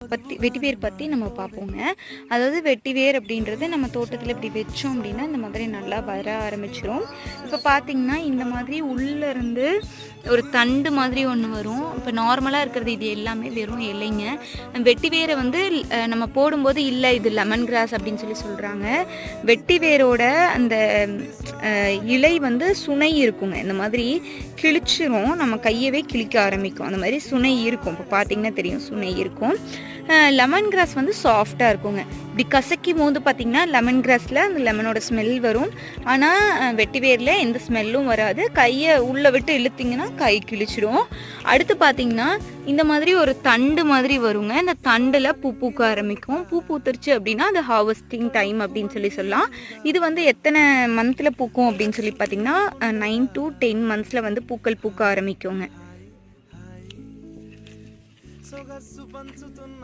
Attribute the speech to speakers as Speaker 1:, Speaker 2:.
Speaker 1: பற்றி வெட்டிவேர் பற்றி நம்ம பார்ப்போங்க. அதாவது வெட்டிவேர் அப்படின்றது நம்ம தோட்டத்தில் இப்படி வச்சோம் அப்படின்னா இந்த மாதிரி நல்லா வர ஆரம்பிச்சிடும் இப்போ பார்த்தீங்கன்னா இந்த மாதிரி உள்ளே இருந்து ஒரு தண்டு மாதிரி ஒன்று வரும். இப்போ நார்மலாக இருக்கிறது இது எல்லாமே வெறும் இலைங்க. வெட்டிவேரை வந்து நம்ம போடும்போது இல்லை இது லெமன் கிராஸ் அப்படின்னு சொல்லி சொல்கிறாங்க வெட்டி வேரோட அந்த இலை வந்து சுனை இருக்குங்க. இந்த மாதிரி கிழிச்சிரும். நம்ம கையவே கிழிக்க ஆரம்பிக்கும். அந்த மாதிரி சுனை இருக்கும். இப்போ பார்த்தீங்கன்னா தெரியும் சுனை இருக்கும். லெமன் கிராஸ் வந்து சாஃப்டாக இருக்குங்க. இப்படி கசக்கும் போது பார்த்தீங்கன்னா லெமன் கிராஸில் அந்த லெமனோட ஸ்மெல் வரும். ஆனால் வெட்டி வேரில் எந்த ஸ்மெல்லும் வராது. கையை உள்ளே விட்டு இழுத்திங்கன்னா கை கிழிச்சிரும் அடுத்து பார்த்தீங்கன்னா இந்த மாதிரி ஒரு தண்டு மாதிரி வருங்க. இந்த தண்டில் பூ பூக்க ஆரம்பிக்கும். பூ பூத்துருச்சு அப்படின்னா அது ஹார்வெஸ்டிங் டைம் அப்படின்னு சொல்லி சொல்லலாம். இது வந்து எத்தனை மந்தில் பூக்கும் அப்படின்னு சொல்லி பார்த்தீங்கன்னா நைன் டு டென் மந்த்ஸில் வந்து பூக்கள் பூக்க ஆரம்பிக்குங்க.